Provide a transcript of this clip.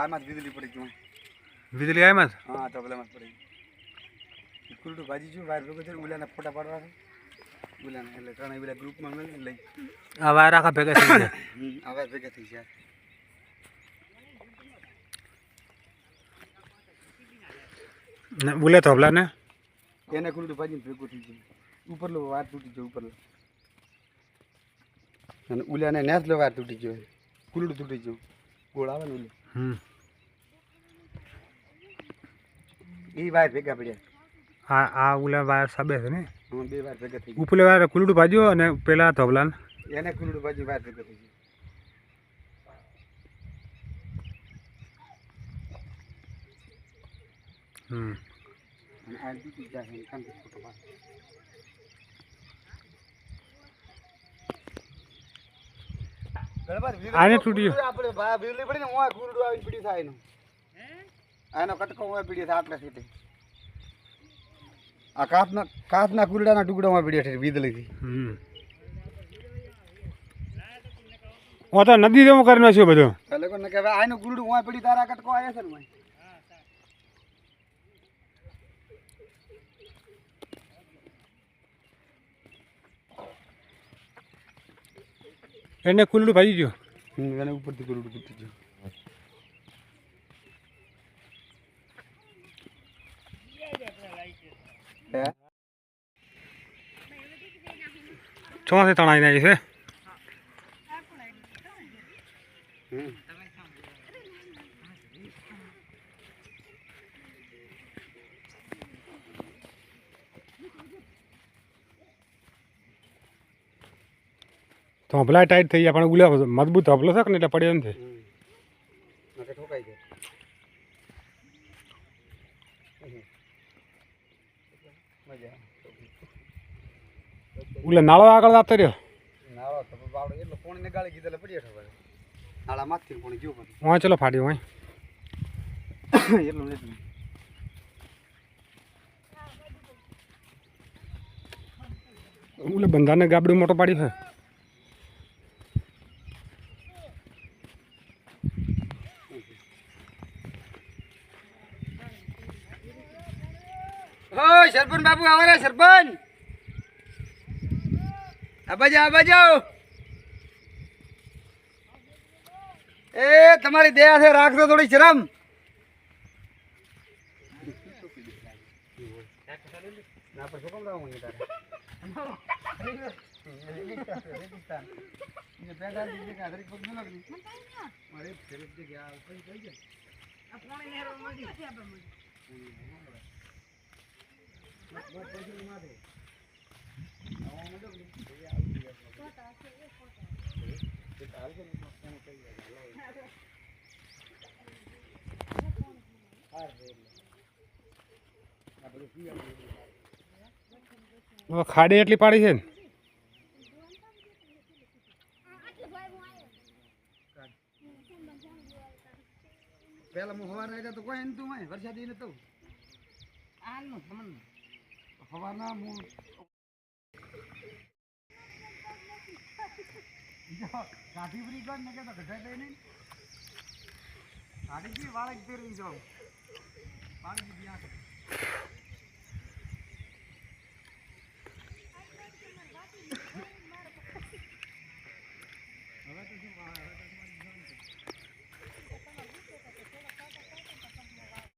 આમાં જ વીજળી પડી ગયું વીજળી આમાં જ? હા તો પેલામાં જ પડી ગયું કુલટું ભાજી છું વાયર ભેગો થઈને ઉલાના ફોટા પાડવા છે. ઉલાના એટલે ત્રણેય બધા ગ્રુપમાં મળી લઈ. આ વાયર આખા ભેગા થઈ ગયા. વાયર ભેગા થઈ ગયા. ને બોલે થોભલા ને? એને કુલટું ભાજીને ભેગું થઈ ગયું. ઉપરલો વાર તૂટી ગયો ઉપરલો. અને ઉલાને નેસલો વાર તૂટી ગયો. કુલડું તૂટી ગયું. ગોળ આવે ને ઉલું. હમ. એ વાર ભેગા પડ્યા. આ આ ઓલા વાયર સાબે છે ને? હું બે વાર ભેગા થઈ ઉપલે વાયર કુલડું ભાજ્યો અને પેલા થોભલા એને કુલડું ભાજ્યું વાર ભેગા થઈ ગયું. હમ. આ છે કામ ફોટો આને તૂટી ગયું. આપણે વીજળી પડી ને ઓય ગુરડો આવી પડી થાય એનું. આનો કટકો ઓય પીડી થાય આટલા સીટે આ કાચના કાચના ગુરડાના ટુકડામાં પીડ્યા છે વીજળીથી. હમ. તો નદી જેવું કરી નાખ્યું બધું. એટલે કોને કે હવે આનું કુરડું ઓય પડી તારા કટકો આવ્યા છે ને એને કુલડું ભાજી ગયું એને ઉપરથી કુલડું તૂટી ગયું ચોમાસે તણાઈ નાખી છે. હમ. થોભલા ટાઈટ થઈ ગયા પણ ઉલા મજબૂત થોભલો છે ને એટલે પડ્યો નથી ઠોકાઈ ઉલે નાળો આગળ જતો રહ્યો? નાળો તો બાવડો એટલો પોણીને ગાળી કીધેલે પડી ખબર. નાળા માંથી પોણી ગયું પણ વાં ચલો ફાટ્યું વાં એટલું એટલું ઉલે બંધાને ગાબડું મોટો પાડ્યું છે. હો સરપંચ બાપુ આવો રે સરપંચ. આ બાજુ એ તમારી દયા છે રાખજો થોડી શરમ. ગયા, ખાડી એટલી પાડી છે ને? પેલા હું હવાર તો કોઈ હોય વરસાદી નતું. સવારના મૂળ કાઠી ફરી ગયો ને કે તો ગઢા કઈ નહીં. ગાડી બી વાળે ફેરવી જાઉં પાણી બી